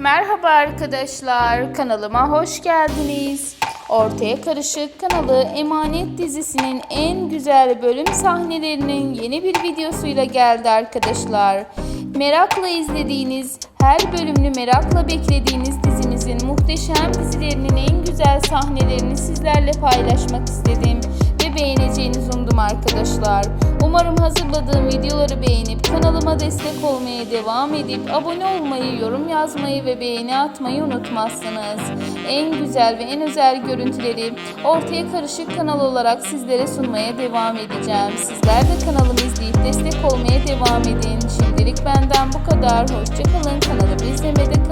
Merhaba arkadaşlar, kanalıma hoş geldiniz. Ortaya Karışık kanalı Emanet dizisinin en güzel bölüm sahnelerinin yeni bir videosuyla geldi arkadaşlar. Merakla izlediğiniz, her bölümünü merakla beklediğiniz dizimizin muhteşem dizilerinin en güzel sahnelerini sizlerle paylaşmak istedim ve beğeneceğinizi umdum arkadaşlar. Umarım hazırladığım videoları beğenip kanalıma destek olmaya devam edip abone olmayı, yorum yazmayı ve beğeni atmayı unutmazsınız. En güzel ve en özel görüntüleri ortaya karışık kanal olarak sizlere sunmaya devam edeceğim. Sizler de kanalımı izleyip destek olmaya devam edin. Şimdilik benden bu kadar. Hoşçakalın. Kanalımı izlemede